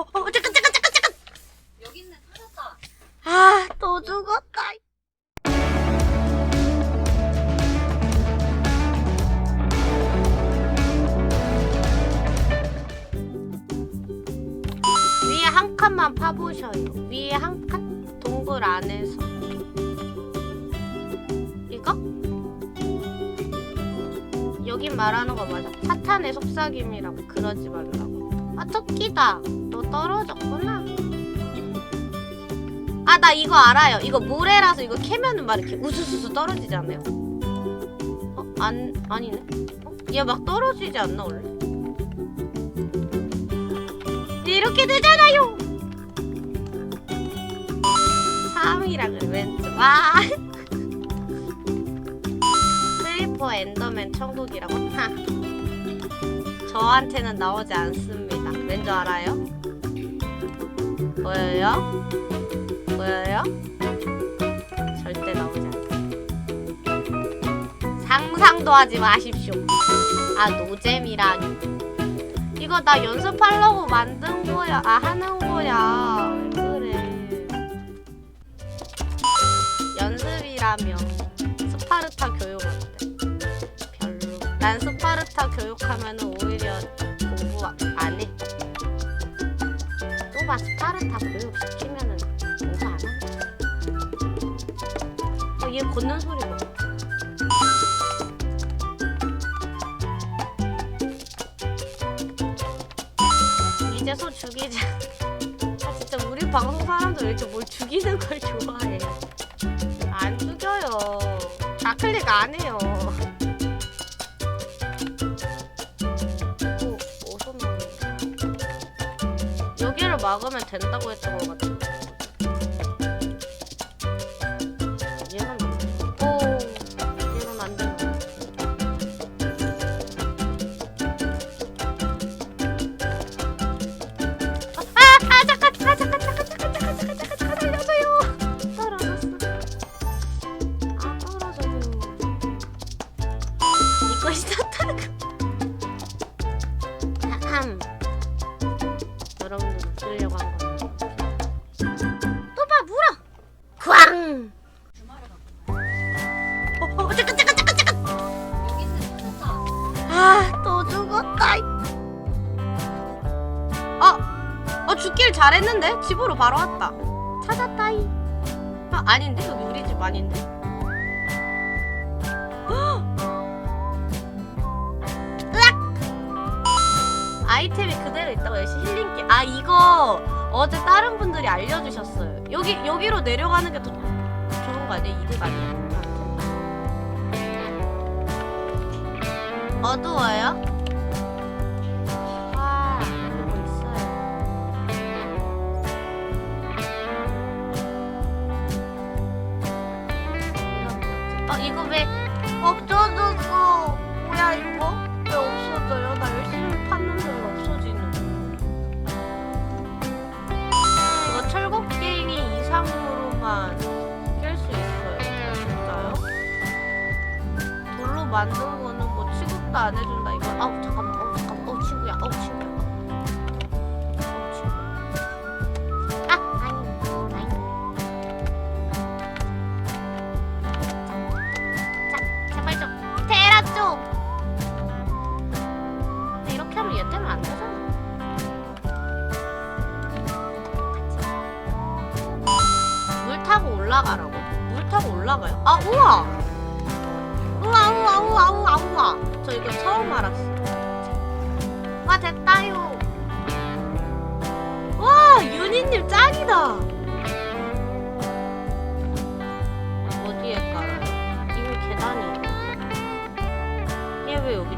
어, 어, 잠깐, 잠깐, 잠깐, 잠깐. 여기 있네 찾았다. 아, 또 죽었다. 위에 한 칸만 파보셔요. 위에 한 칸? 동굴 안에서. 이거? 여긴 말하는 거 맞아. 사탄의 속삭임이라고 그러지 말라고. 아, 토끼다. 너 떨어졌구나. 아, 나 이거 알아요. 이거 모래라서 이거 캐면은 막 이렇게 우수수수 떨어지지 않아요? 어, 안, 아니네. 어? 얘막 떨어지지 않나, 원래? 이렇게 되잖아요! 3이랑은 왼쪽. 와! 크리퍼 엔더맨 천국이라고? 하. 저한테는 나오지 않습니다. 왠지 알아요? 보여요? 보여요? 절대 나오지 않아요. 상상도 하지 마십시오. 아 노잼이라니. 이거 나 연습하려고 만든 거야. 아 하는 거야. 왜 그래? 연습이라며. 스파르타 교육 어때? 별로. 난 스파르타 교육하면은 오히려 또봐 스파르타 교육 시키면은 공부 안 한다. 어, 얘 걷는 소리 봐. 이제 소 죽이자. 아 진짜 우리 방송 사람들 왜 이렇게 뭘 죽이는 걸 좋아해? 안 죽여요. 좌클릭 안 해요. 막으면 된다고 했던 것 같은 죽길 잘했는데 집으로 바로 왔다. 찾았다이. 아, 아닌데 여기 우리 집 아닌데. 헉! 으악! 아이템이 그대로 있다고 역시 힐링기. 아 이거 어제 다른 분들이 알려주셨어요. 여기 여기로 내려가는 게 더 좋은 거 아니야? 이득 아니야? 어두워요? 어, 이거 왜 없어졌어? 뭐야, 이거? 왜 없어져요? 나 열심히 팠는데 왜 없어지는 이거 철곡갱이 이상으로만 깰 수 있어요. 진짜요? 돌로 만든 거는 뭐 취급도 안 해준다 이거 아우 잠깐만 올라가라고. 물 타고 올라가요. 아 우와! 우와 우와 우와 우와 우와. 저 이거 처음 알았어. 와 됐다요. 와 유니님 짱이다. 어디에 깔아요? 이거 계단이 얘 왜 여기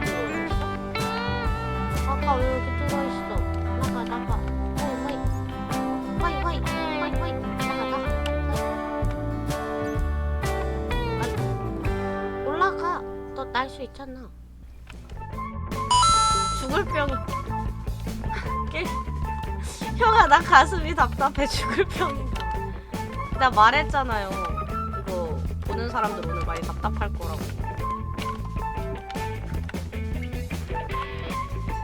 날수 있잖아. 죽을 병. 깨. 형아 나 가슴이 답답해 죽을 병인가. 나 말했잖아요. 이거 보는 사람들 오늘 많이 답답할 거라고.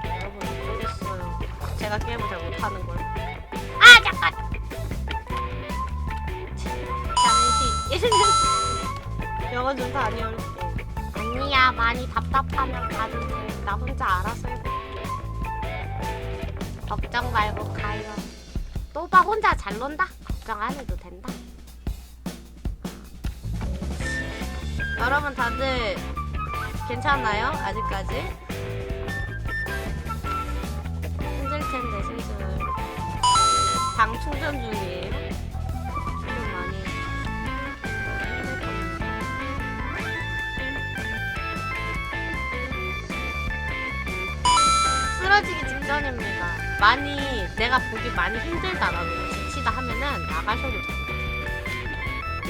여러분 어쩌겠어요. 제가 게임을 잘 못하는 걸. 잠깐 잠시 영어 좀 다녀올 게 아니야 많이 답답하면 가도 돼나 혼자 알아서 해볼게 걱정 말고 가요 또봐 혼자 잘 논다 걱정 안 해도 된다 여러분 다들 괜찮나요? 아직까지? 힘들 텐데 슬슬 당 충전 중이에요. 쓰러지기 직전입니다. 많이 내가 보기 많이 힘들다라고 지치다 하면은 나가셔도 돼요.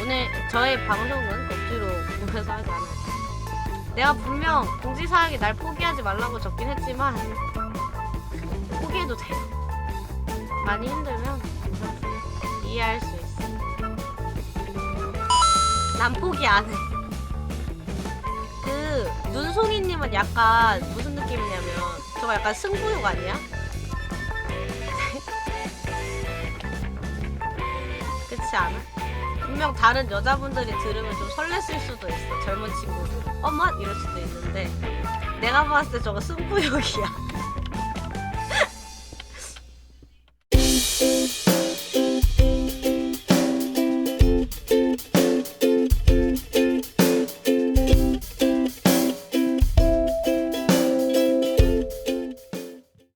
오늘 저의 방송은 억지로 보면서 하지 않아요. 내가 분명 공지사항에 날 포기하지 말라고 적긴 했지만 포기해도 돼요. 많이 힘들면 이해할 수 있어. 난 포기 안 해. 그 눈송이님은 약간 무슨 느낌이냐면 저거 약간 승부욕 아니야? 그렇지 않아? 분명 다른 여자분들이 들으면 좀 설렜을 수도 있어. 젊은 친구들. 어머 이럴 수도 있는데 내가 봤을 때 저거 승부욕이야.